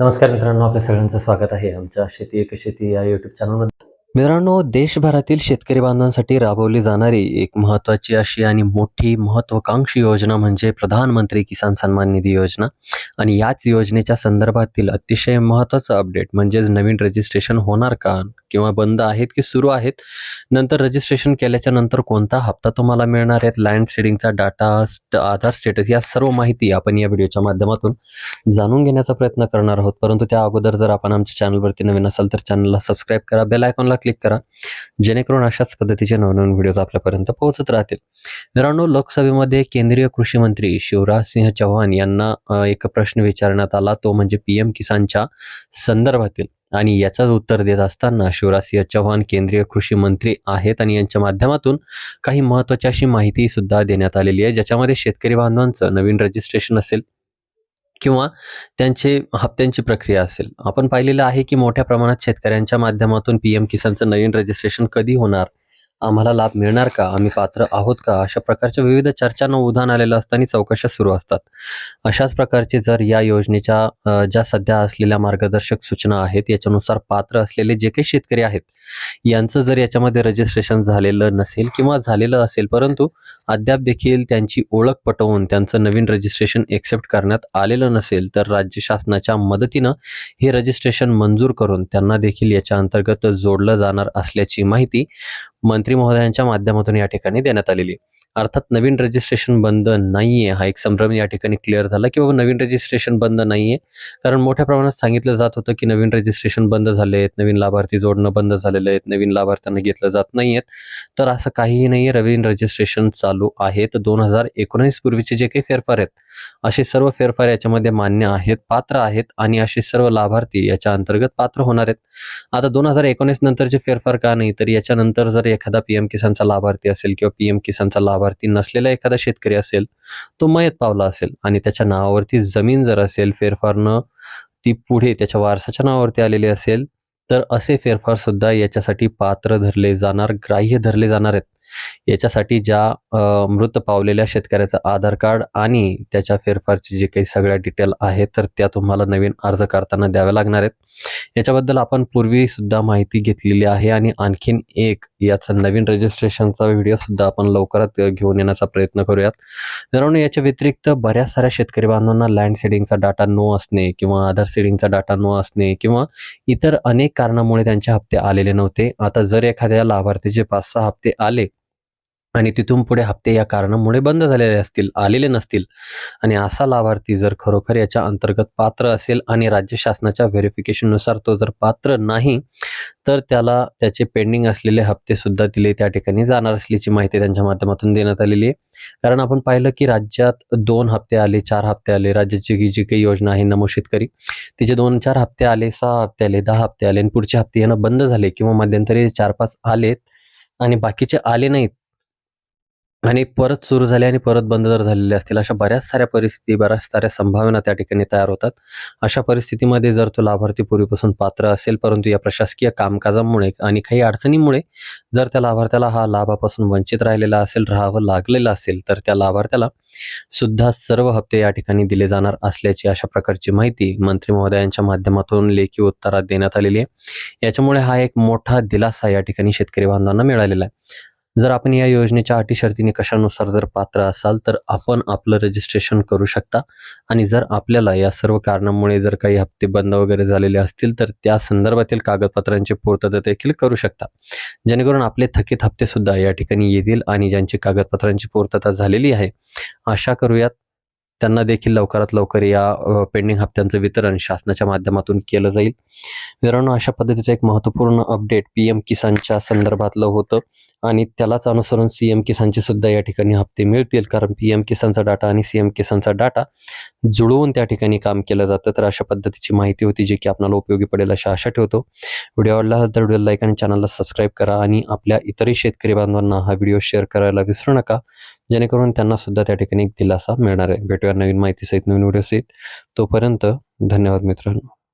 नमस्कार मित्रांनो आपल्या सगळ्यांचं स्वागत आहे आमच्या शेती एक शेती या युट्यूब चॅनलमध्ये मित्रांनो देशभरातील शेतकरी बांधवांसाठी राबवली जाणारी एक महत्त्वाची अशी आणि मोठी महत्त्वाकांक्षी योजना म्हणजे प्रधानमंत्री किसान सन्मान निधी योजना. आणि याच योजनेच्या संदर्भातील अतिशय महत्त्वाचं अपडेट म्हणजेच नवीन रजिस्ट्रेशन होणार का? किंवा बंद आहेत की सुरू आहेत नंतर रजिस्ट्रेशन केल्याच्यानंतर कोणता हप्ता तुम्हाला मिळणार आहेत लँड शेडिंगचा डाटा स्ट आधार स्टेटस या सर्व माहिती आपण या व्हिडिओच्या माध्यमातून जाणून घेण्याचा प्रयत्न करणार आहोत. परंतु त्या अगोदर जर आपण आमच्या चॅनलवरती नवीन असाल तर चॅनलला सबस्क्राईब करा बेल आयकॉनला क्लिक करा जेणेकरून अशाच पद्धतीचे नवनवीन व्हिडिओज आपल्यापर्यंत पोहोचत राहतील. मित्रांनो लोकसभेमध्ये केंद्रीय कृषी मंत्री शिवराज सिंह चौहान यांना एक प्रश्न विचारण्यात आला तो म्हणजे पी एम किसानच्या संदर्भातील. आणि याचाच उत्तर देत असताना शिवराज सिंह चौहान केंद्रीय कृषी मंत्री आहेत आणि यांच्या माध्यमातून काही महत्त्वाची अशी माहिती सुद्धा देण्यात आलेली आहे ज्याच्यामध्ये शेतकरी बांधवांचं नवीन रजिस्ट्रेशन असेल किंवा त्यांचे हप्त्यांची प्रक्रिया असेल. आपण पाहिलेलं आहे की मोठ्या प्रमाणात शेतकऱ्यांच्या माध्यमातून पी एम किसानचं नवीन रजिस्ट्रेशन कधी होणार? आम्हाला लाभ मिळणार का? आम्ही पात्र आहोत का? अशा प्रकारच्या विविध चर्चांना उधाण आलेलं असतं आणि चौकशा सुरू असतात. अशाच प्रकारचे जर या योजनेच्या ज्या सध्या असलेल्या मार्गदर्शक सूचना आहेत याच्यानुसार पात्र असलेले जे काही शेतकरी आहेत यांचं जर याच्यामध्ये रजिस्ट्रेशन झालेलं नसेल किंवा झालेलं असेल परंतु अद्याप देखील त्यांची ओळख पटवून त्यांचं नवीन रजिस्ट्रेशन एक्सेप्ट करण्यात आलेलं नसेल तर राज्य शासनाच्या मदतीनं हे रजिस्ट्रेशन मंजूर करून त्यांना देखील याच्या अंतर्गत जोडलं जाणार असल्याची माहिती मंत्री महोदयांच्या माध्यमातून या ठिकाणी देण्यात आलेली आहे. अर्थात नवीन रजिस्ट्रेशन बंद नाहीये. हा एक संभ्रम या ठिकाणी क्लिअर झाला की बाबा नवीन रजिस्ट्रेशन बंद नाहीये. कारण मोठ्या प्रमाणात सांगितलं जात होतं की नवीन रजिस्ट्रेशन बंद झाले आहेत नवीन लाभार्थी जोडणं बंद झालेलं आहेत नवीन लाभार्थ्यांना घेतलं जात नाही आहेत तर असं काहीही नाही आहे नवीन रजिस्ट्रेशन चालू आहेत. दोन हजार एकोणीस पूर्वीचे जे काही फेरफार आहेत असे सर्व फेरफार याच्यामध्ये मान्य आहेत पात्र आहेत आणि असे सर्व लाभार्थी याच्या अंतर्गत पात्र होणार आहेत. आता दोन हजार एकोणीस नंतरचे फेरफार का नाही? तर याच्यानंतर जर एखादा पी एम किसानचा लाभार्थी असेल किंवा पी एम किसानचा लाभार्थी नसलेला एखादा शेतकरी असेल तो मयत पावला असेल आणि त्याच्या नावावरती जमीन जर असेल फेरफारनं ती पुढे त्याच्या वारसाच्या नावावरती आलेली असेल तर असे फेरफार सुद्धा याच्यासाठी पात्र धरले जाणार ग्राह्य धरले जाणार आहेत. याच्यासाठी ज्या मृत पावलेल्या शेतकऱ्याचं आधार कार्ड आणि त्याच्या फेरफारची जे काही सगळ्या डिटेल आहेत तर त्या तुम्हाला नवीन अर्ज करताना द्याव्या लागणार आहेत. याच्याबद्दल आपण पूर्वीसुद्धा माहिती घेतलेली आहे आणि आणखीन एक याचा नवीन रजिस्ट्रेशनचा व्हिडिओसुद्धा आपण लवकरात घेऊन येण्याचा प्रयत्न करूयात. मित्रांनो याच्या व्यतिरिक्त बऱ्याच साऱ्या शेतकरी बांधवांना लँड सेडिंगचा डाटा नो असणे किंवा आधार सेडिंगचा डाटा नो असणे किंवा इतर अनेक कारणामुळे त्यांचे हप्ते आलेले नव्हते. आता जर एखाद्या लाभार्थीचे पाच सहा हप्ते आले आणि तिथून पुढे हप्ते या कारणामुळे बंद झालेले असतील आलेले नसतील. आणि असा लाभार्थी जर खरोखर याच्या अंतर्गत पात्र असेल आणि राज्य शासनाच्या व्हेरिफिकेशननुसार तो जर पात्र नाही तर त्याला त्याचे पेंडिंग असलेले हप्ते सुद्धा दिले त्या ठिकाणी जाणार असल्याची माहिती त्यांच्या माध्यमातून देण्यात आलेली आहे. कारण आपण पाहिलं की राज्यात दोन हप्ते आले चार हप्ते आले राज्याची जी जी काही योजना आहे नमो शेतकरी तिचे दोन चार हप्ते आले सहा हप्ते आले दहा हप्ते आले आणि पुढचे हप्ते यांना बंद झाले किंवा मध्यंतरी चार पाच आलेत आणि बाकीचे आले नाहीत. आणि परत सुरू झाले आणि परत बंद जर झालेले असतील. अशा बऱ्याच साऱ्या परिस्थिती बऱ्याच साऱ्या संभावना त्या ठिकाणी तयार होतात. अशा परिस्थितीमध्ये जर तो लाभार्थी पूर्वीपासून पात्र असेल परंतु या प्रशासकीय कामकाजामुळे आणि काही अडचणीमुळे जर त्या लाभार्थ्याला हा लाभापासून वंचित राहिलेला असेल राहावं लागलेलं असेल तर त्या लाभार्थ्याला सुद्धा सर्व हप्ते या ठिकाणी दिले जाणार असल्याची अशा प्रकारची माहिती मंत्री महोदयांच्या माध्यमातून लेखी उत्तरात देण्यात आलेली आहे. याच्यामुळे हा एक मोठा दिलासा या ठिकाणी शेतकरी बांधवांना मिळालेला आहे. जर आपण या योजनेच्या अटी शर्तीने कशानुसार जर पात्र असाल तर आपण आपलं रजिस्ट्रेशन करू शकता. आणि जर आपल्याला या सर्व कारणामुळे जर काही हप्ते बंद वगैरे झालेले असतील तर त्या संदर्भातील कागदपत्रांची पूर्तता देखील करू शकता. जेणेकरून आपले थकीत हप्ते सुद्धा या ठिकाणी येतील आणि ज्यांची कागदपत्रांची पूर्तता झालेली आहे आशा करूयात. त्यांना देखील लवकरात लवकर या पेंडिंग हप्त्यांचं वितरण शासनाच्या माध्यमातून केलं जाईल. मित्रांनो अशा पद्धतीचं एक महत्त्वपूर्ण अपडेट पी एम किसानच्या संदर्भातलं होतं आणि त्यालाच अनुसरून सी एम किसानचे सुद्धा या ठिकाणी हप्ते मिळतील. कारण पी एम किसानचा डाटा आणि सी एम किसानचा डाटा जुळवून त्या ठिकाणी काम केलं जातं. तर अशा पद्धतीची माहिती होती जी की आपल्याला उपयोगी पडेल अशा आशा ठेवतो. व्हिडिओ आवडला तर व्हिडिओ लाईक आणि चॅनलला सबस्क्राईब करा आणि आपल्या इतरही शेतकरी बांधवांना हा व्हिडिओ शेअर करायला विसरू नका. जेणेकरून त्यांना सुद्धा त्या ठिकाणी एक दिलासा मिळणार आहे. भेटूया नवीन माहिती सहित नवीन व्हिडिओ सहित तोपर्यंत धन्यवाद मित्रांनो.